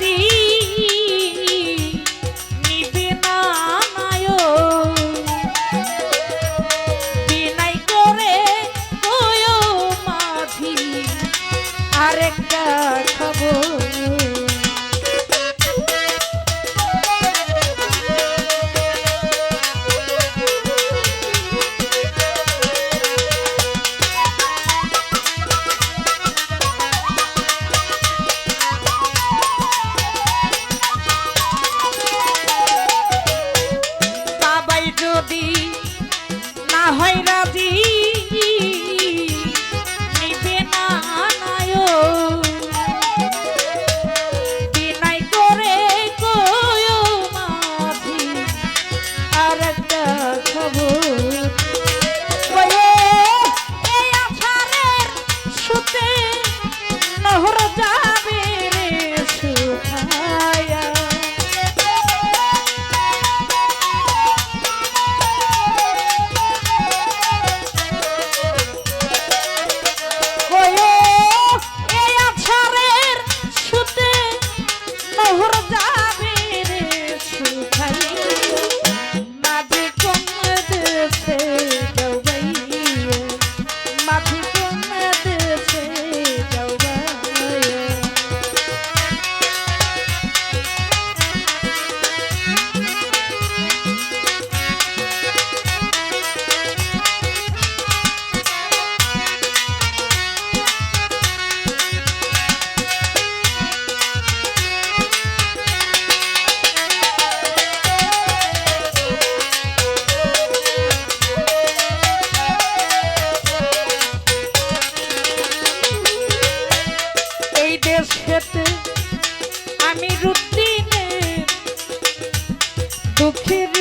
दी আমি রুটিনে দুঃখের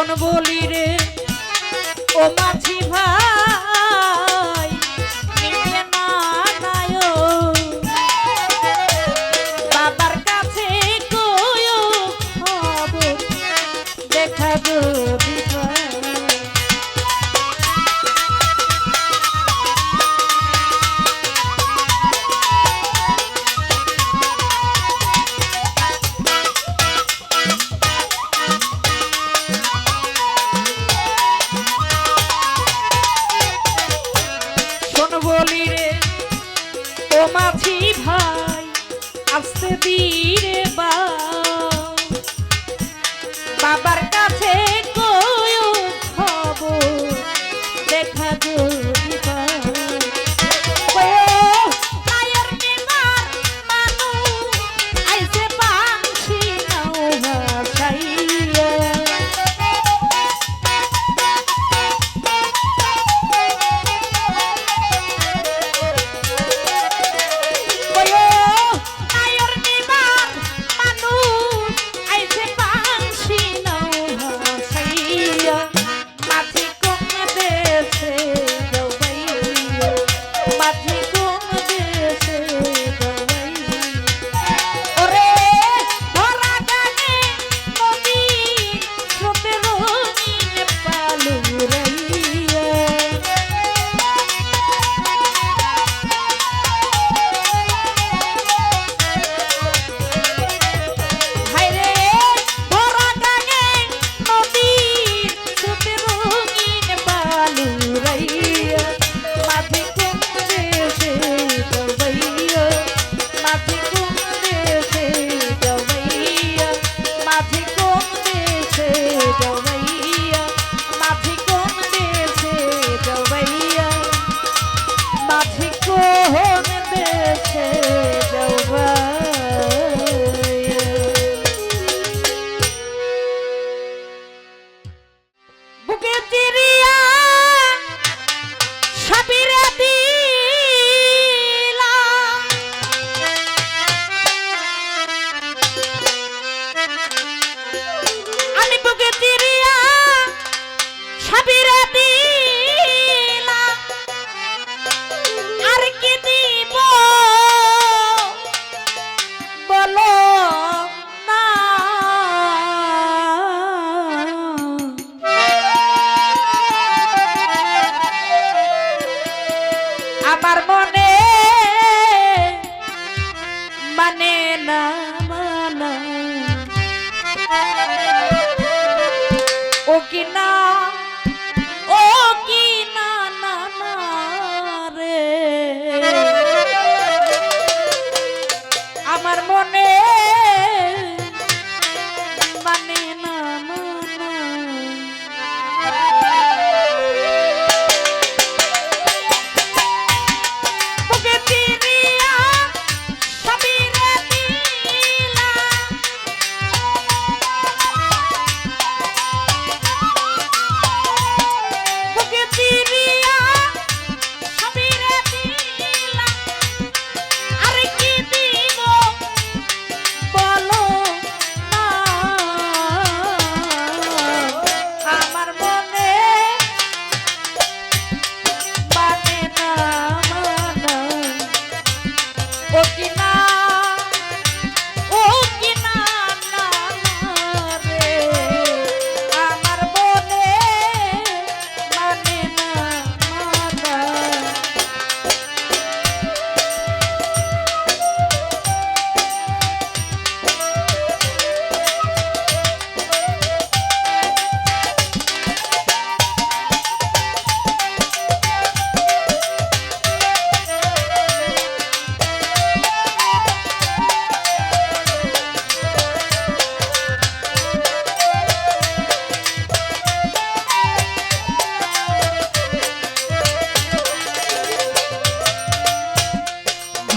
এখন বলি রে ও মাঝি ভাই। আছি ভাই আসতে দিরে বা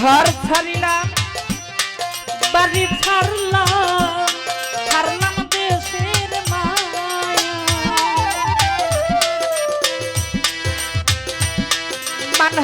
ঘর ছাড়িলাম বাড়ি ছাড়লাম ছাড়লাম দেশের মায়া। মান